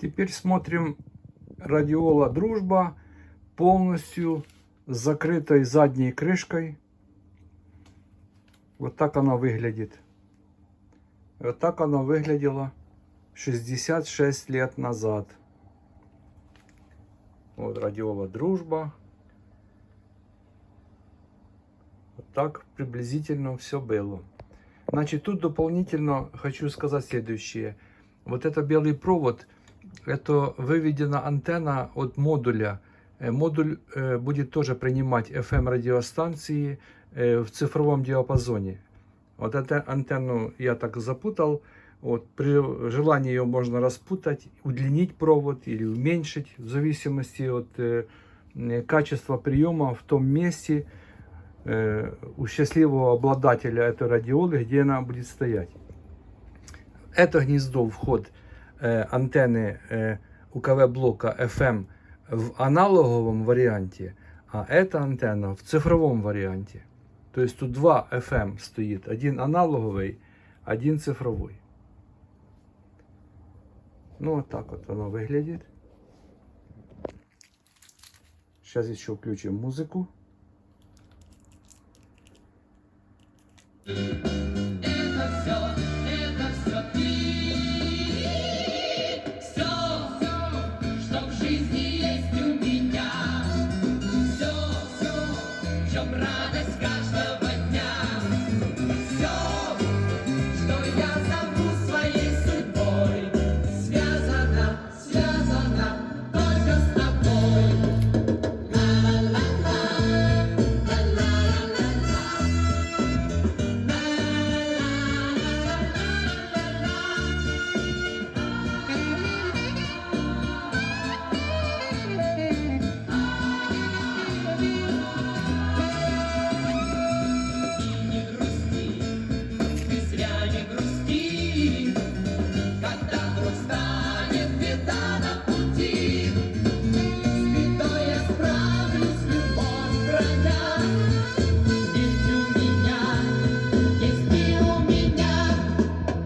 Теперь смотрим радиола Дружба полностью с закрытой задней крышкой. Вот так она выглядит. Вот так она выглядела 66 лет назад. Вот радиола Дружба. Вот так приблизительно все было. Значит, тут дополнительно хочу сказать следующее. Вот это белый провод, это выведена антенна от модуля. Э, Модуль э, будет тоже принимать FM радиостанции э, в цифровом диапазоне. Вот эту антенну я так запутал. Вот, при желании ее можно распутать, удлинить провод или уменьшить, в зависимости от э, качества приема в том месте э, у счастливого обладателя этой радиолы, где она будет стоять. Это гнездо вход э, антенны э, УКВ блока FM в аналоговом варианте, а эта антенна в цифровом варианте. То есть тут два FM стоит, один аналоговый, один цифровой. Ну, вот так вот оно выглядит. Сейчас еще включим музыку. в чем радость каждого